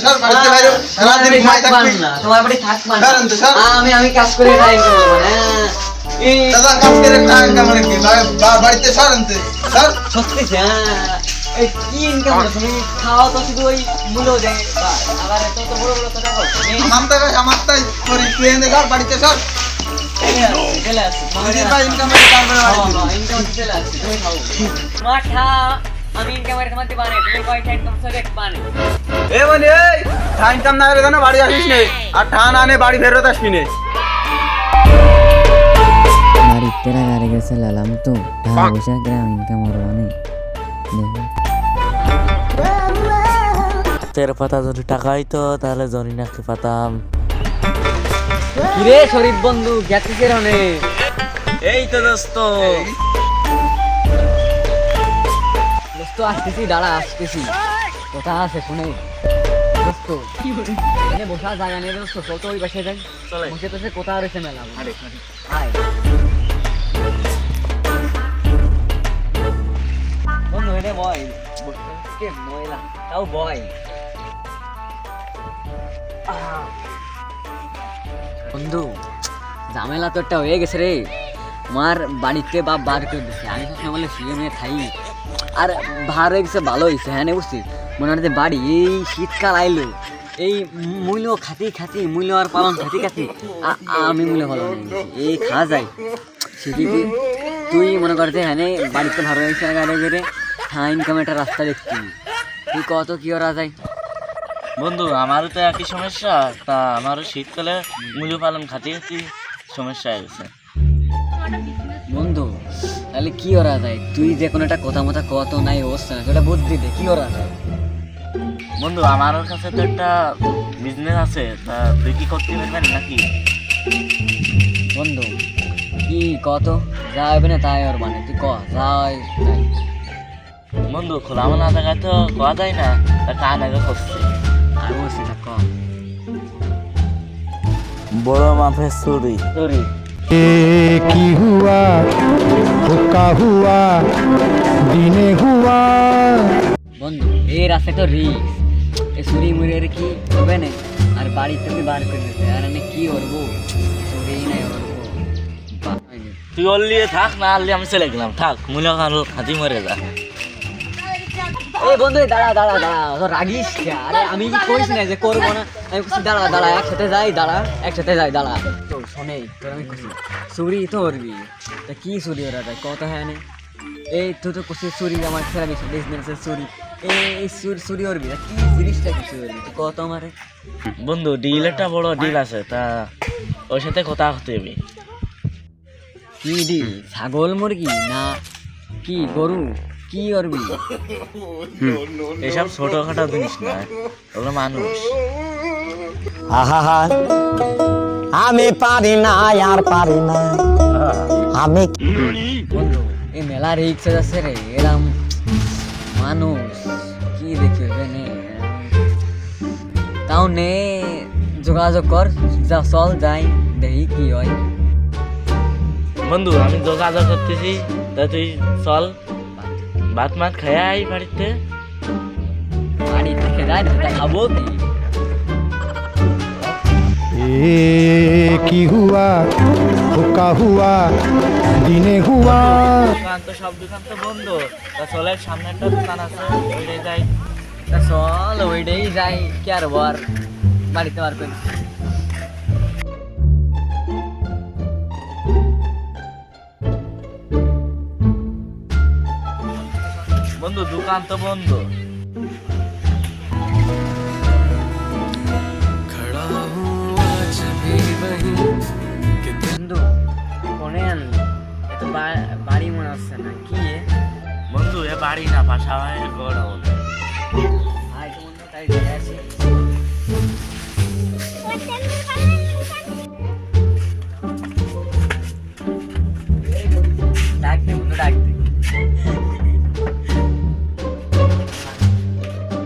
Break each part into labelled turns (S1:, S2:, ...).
S1: সর বাড়িতে বাইরে সারাদিন
S2: তোমার
S1: ঘুমাই থাকবি
S2: না, তোমার বাড়ি থাকবান না।
S1: সরেন তো, সর।
S2: আমি আমি কাজ করে খাই করব না
S1: দাদা কাজ করে টাকা ইনকাম কি বা- বা- বাড়িতে সর আনতে? সর
S2: সত্যি হ্যাঁ। কি ইনকাম তুমি খাওয়া তো শুধু ওই মূল্য দেয় আবার এত তো বড় বড় কথা বল
S1: আমার তো আমার তাই করি তুই এনে ঘর বাড়িতে সর
S2: চলে আসছে,
S1: ইনকাম তারপরে
S2: হ্যাঁ, হ্যাঁ, income তো চলে আসছে, তুমি খাও। তোমার খা, আমি ইনকাম করে খামাতে পারি তুমি কয়টা ইনকাম করে পানি
S1: এ মানে এই ঠা না করে কেন বাড়ি আসিস নে? আর ঠা আনে বাড়ি ফেরত আসবি নে।
S3: গাড়ি গেছে লালাম তো ঢাকা বসে গ্রাম ইনকাম করবানে
S4: তের পাতা যদি টাকা হইতো তাহলে জরিনাকে পাতাম।
S2: কিরে শরীফ বন্ধু গেছে রনে
S4: এই তো দোস্ত।
S2: দোস্ত আসতেছি দাঁড়া আসতেছি। কথা আছে শুনে। দোস্ত এনে বসা জায়গা নেই দোস্ত চল তো ওই পাশে যাই। বসে বসে কোথা রয়েছে মেলা? আয়। বন্ধু এনে বয়। ময়লা? তাও বয়। বন্ধু ঝামেলা তো একটা হয়ে গেছে রে। আমার বাড়িতে বাপ বার করে দিচ্ছে আমি সবসময় বলে শুয়ে নিয়ে খাই আর ভার হয়ে গেছে ভালো হয়েছে হ্যাঁ বুঝছিস মনে হয় বাড়ি, এই শীতকাল আইলো। এই মূল্য খাতি খাতি মূল্য আর পালন খাতি খাতি আমি মূল্য পালন এই খাওয়া যায়। সেদিকে তুই মনে করতে হ্যাঁ বাড়িতে ভালো হয়েছে গাড়ি গেড়ে হ্যাঁ ইনকাম একটা রাস্তা দেখছি। তুই কত কি করা যায়?
S4: বন্ধু, আমারও তো একই সমস্যা। তা আমারও শীতকালে মূল্য পালন খাতি খাতে সমস্যা হয়ে
S2: বন্ধু তাহলে কি করা যায় তুই যে কোনো একটা কথা মতো কত নাই অবস্থা না সেটা বুদ্ধি দে কি করা যায়
S4: বন্ধু আমার কাছে তো একটা বিজনেস আছে তা তুই কি করতে পারবেন নাকি?
S2: বন্ধু কি কত যা হবে না তাই ওর মানে তুই ক যাই তাই।
S4: বন্ধু খোলা মনে জায়গায় তো কোয়া যায় না তা কান আগে করছে?
S2: আমি বলছি না ক
S4: বড় মাপের চুরি।
S2: তোরি
S5: ये की हुआ हुक्का हुआ दिने हुआ
S2: বন্ধু এই রাস্তায় তো রিক্স এই চুরি মুড়ির কি হবে না আর বাড়িতে তুই বার করে দিতে আর আমি কি করবো চুরি নাই করবো বাপ রে।
S4: তুই অল্লিয়ে থাক না আনলে আমি চলে গেলাম থাক মূল্য খাতি মরে যা
S2: এই বন্ধু এই দাঁড়া দাঁড়া দাঁড়া তো রাগিস কে? আরে আমি কি করিস না যে করবো না আমি বলছি দাঁড়া দাঁড়া একসাথে যাই দাঁড়া একসাথে যাই দাঁড়া তো শোনে তোর আমি খুশি চুরি তো করবি তা কি চুরি ওরা যায় কত হ্যাঁ নে? এই তুই তো কুসি চুরি আমার খেলা বেশি বিজনেসের চুরি এই এই চুরি চুরি করবি তা কি জিনিসটা কি চুরি করবি তুই কত আমারে
S4: বন্ধু ডিল একটা বড় ডিল আছে তা ওর সাথে কথা হতে হবে।
S2: কি ডিল ছাগল মুরগি না কি গরু? কি করবি
S4: এসব ছোটখাটো জিনিস না ওগুলো মানুষ।
S6: আহা আমি পারি না আর পারি না। আমি
S2: বন্ধু এই মেলা রিক্স আছে রে এরম মানুষ কি দেখবে নে তাও নে যোগাযোগ কর যা চল যাই দেখি কি হয়।
S4: বন্ধু আমি যোগাযোগ করতেছি তা তুই চল ভাত মাত খাই বাড়িতে।
S2: বাড়ি থেকে যাই খাব কি
S5: ये की हुआ हुक्का हुआ दिने हुआ
S4: দোকান তো সব দোকান তো বন্ধ তা চলে সামনে একটা দোকান আছে ওইটাই যাই
S2: তা চল ওইটাই যাই কি আর বর বাড়িতে বার করে
S4: বন্ধু দোকান তো বন্ধ
S2: বন্ধু বা- বাড়ি মনে হচ্ছে না কি
S4: বন্ধু এ বাড়ি না বাসা হয়।
S2: তো আসি ডাক দে বন্ধু ডাক দে।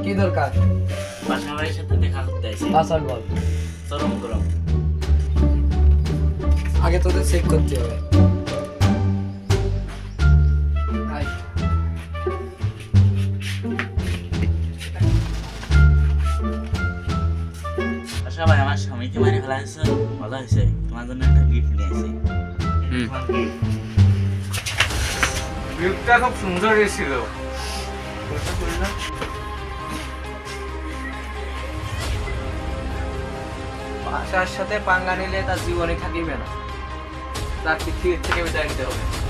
S7: কি দরকার?
S4: বাসা সাথে দেখা করতে আসি।
S7: বল।
S4: চরম গরম।
S7: আগে তোদের চেক করতে হবে।
S4: স্বামীকে হয়েছে ভালো হয়েছে তোমার জন্য একটা গিফট নিয়ে আসি।
S7: গিফটটা খুব সুন্দর এসেছিল। আশার সাথে পাঙ্গা নিলে তার জীবনে থাকিবে না। তার পৃথিবীর থেকে বিদায় নিতে হবে।